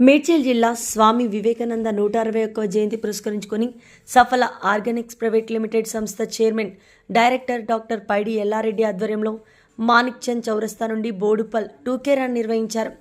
మేడ్చల్ జిల్లా స్వామి వివేకానంద నూట అరవై ఒక్క జయంతి పురస్కరించుకొని సఫల ఆర్గానిక్స్ ప్రైవేట్ లిమిటెడ్ సంస్థ chairman director doctor Paidi Ellareddy ఆధ్వర్యంలో మాణిక్ చంద్ చౌరస్తా నుండి బోడుపల్ టూకే రన్ నిర్వహించారు.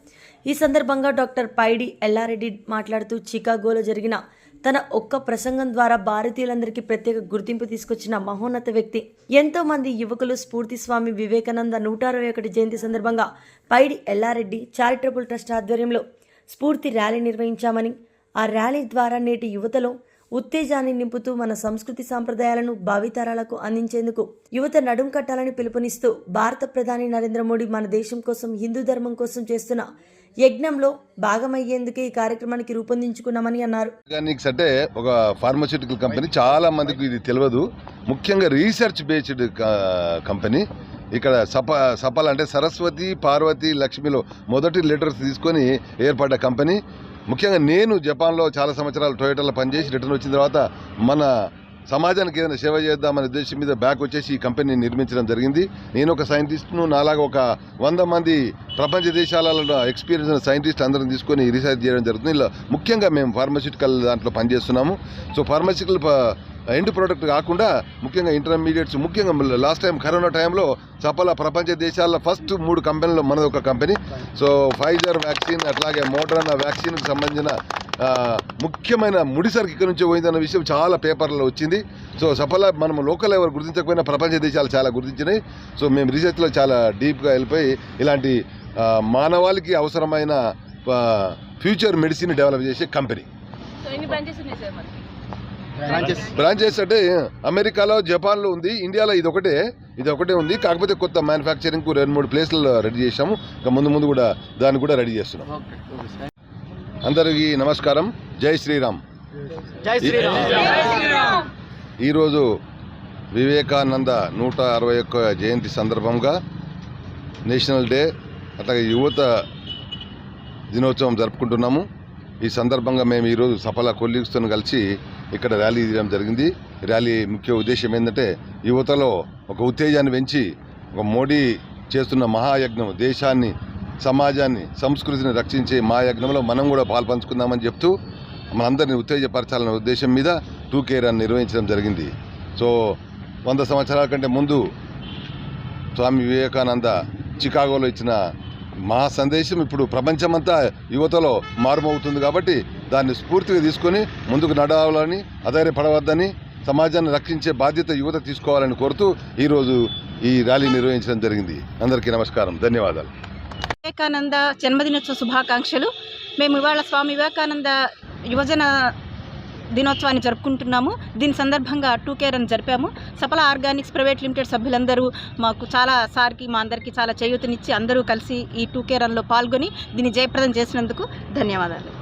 ఈ సందర్భంగా డాక్టర్ పైడి ఎల్లారెడ్డి మాట్లాడుతూ చికాగోలో జరిగిన తన ఒక్క ప్రసంగం ద్వారా భారతీయులందరికీ ప్రత్యేక గుర్తింపు తీసుకొచ్చిన మహోన్నత వ్యక్తి. ఎంతో మంది యువకులు స్ఫూర్తి స్వామి వివేకానంద నూట అరవై ఒకటి జయంతి సందర్భంగా పైడి ఎల్లారెడ్డి చారిటబుల్ ట్రస్ట్ ఆధ్వర్యంలో స్ఫూర్తి ర్యాలీ నిర్వహించామని ఆ ర్యాలీ ద్వారా నేటి యువతలో ఉత్తేజాన్ని నింపుతూ మన సంస్కృతి సాంప్రదాయాలను భావితరాలకు అందించేందుకు యువత నడుం కట్టాలని పిలుపునిస్తూ భారత ప్రధాని నరేంద్ర మోడీ మన దేశం కోసం హిందూ ధర్మం కోసం చేస్తున్న యజ్ఞంలో భాగమయ్యేందుకే ఈ కార్యక్రమానికి రూపొందించుకున్నామని అన్నారు. ఆర్గానిక్స్ అంటే ఒక ఫార్మస్యూటికల్ కంపెనీ చాలా మందికి ఇది తెలియదు ముఖ్యంగా రీసెర్చ్ బేస్డ్ కంపెనీ ఇక్కడ సప సపల్ అంటే సరస్వతి పార్వతి లక్ష్మిలో మొదటి లెటర్స్ తీసుకొని ఏర్పడ్డ కంపెనీ. ముఖ్యంగా నేను జపాన్లో చాలా సంవత్సరాలు టొయోటాలో పనిచేసి రిటర్న్ వచ్చిన తర్వాత మన సమాజానికి ఏదైనా సేవ చేద్దామనే ఉద్దేశం మీద బ్యాక్ వచ్చేసి ఈ కంపెనీని నిర్మించడం జరిగింది. నేను ఒక సైంటిస్ట్ను నాలాగా ఒక వంద మంది ప్రపంచ దేశాలలో ఎక్స్పీరియన్స్ ఉన్న సైంటిస్ట్ అందరం తీసుకొని రీసెర్చ్ చేయడం జరుగుతుంది. ఇలా ముఖ్యంగా మేము ఫార్మసిటికల్ దాంట్లో పనిచేస్తున్నాము. సో ఫార్మసిటికల్ ఎండ్ ప్రోడక్ట్ కాకుండా ముఖ్యంగా ఇంటర్మీడియట్స్ ముఖ్యంగా లాస్ట్ టైం కరోనా టైంలో చపల ప్రపంచ దేశాల్లో ఫస్ట్ మూడు కంపెనీలు మనది ఒక కంపెనీ. సో ఫైజర్ వ్యాక్సిన్ అట్లాగే మోడర్నా వ్యాక్సిన్కి సంబంధించిన ముఖ్యమైన ముడిసరికి ఇక్కడ నుంచి పోయిందన్న విషయం చాలా పేపర్లో వచ్చింది. సో సఫల మనం లోకల్ ఎవరు గుర్తించకపోయినా ప్రపంచ దేశాలు చాలా గుర్తించినాయి. సో మేము రీసెర్చ్లో చాలా డీప్గా వెళ్ళిపోయి ఇలాంటి మానవాళికి అవసరమైన ఫ్యూచర్ మెడిసిన్ డెవలప్ చేసే కంపెనీ. బ్రాంచెస్ అంటే అమెరికాలో జపాన్లో ఉంది ఇండియాలో ఇది ఒకటే ఇది ఒకటే ఉంది. కాకపోతే కొత్త మ్యానుఫ్యాక్చరింగ్ రెండు మూడు ప్లేస్లలో రెడీ చేసాము ఇంకా ముందు ముందు కూడా దాన్ని కూడా రెడీ చేస్తున్నాం. అందరికీ నమస్కారం. జై శ్రీరామ్. జై శ్రీరామ్. ఈరోజు వివేకానంద నూట అరవై ఒక్క జయంతి సందర్భంగా నేషనల్ డే అట్లాగే యువత దినోత్సవం జరుపుకుంటున్నాము. ఈ సందర్భంగా మేము ఈరోజు సఫల కొలీగ్స్తో కలిసి ఇక్కడ ర్యాలీ తీయడం జరిగింది. ర్యాలీ ముఖ్య ఉద్దేశం ఏంటంటే యువతలో ఒక ఉత్తేజాన్ని పెంచి ఒక మోడీ చేస్తున్న మహాయజ్ఞం దేశాన్ని సమాజాన్ని సంస్కృతిని రక్షించే మహాయజ్ఞంలో మనం కూడా పాల్పంచుకుందామని చెప్తూ మనందరినీ ఉత్తేజపరచాలనే ఉద్దేశం మీద టూ కేర్ అని నిర్వహించడం జరిగింది. సో వంద సంవత్సరాల కంటే ముందు స్వామి వివేకానంద చికాగోలో ఇచ్చిన మహా సందేశం ఇప్పుడు ప్రపంచమంతా యువతలో మారుమవుతుంది కాబట్టి దాన్ని స్ఫూర్తిగా తీసుకొని ముందుకు నడవాలని అధైర్యపడవద్దని సమాజాన్ని రక్షించే బాధ్యత యువత తీసుకోవాలని కోరుతూ ఈరోజు ఈ ర్యాలీ నిర్వహించడం జరిగింది. అందరికీ నమస్కారం. ధన్యవాదాలు. వివేకానంద జన్మదినోత్సవ శుభాకాంక్షలు. మేము ఇవాళ స్వామి వివేకానంద యువజన దినోత్సవాన్ని జరుపుకుంటున్నాము. దీని సందర్భంగా టూ కేర్ అని జరిపాము. సఫల ఆర్గానిక్స్ ప్రైవేట్ లిమిటెడ్ సభ్యులందరూ మాకు చాలా సార్కి మా అందరికీ చాలా చేయూతనిచ్చి అందరూ కలిసి ఈ టూ కేర్ రన్లో పాల్గొని దీన్ని జయప్రదం చేసినందుకు ధన్యవాదాలు.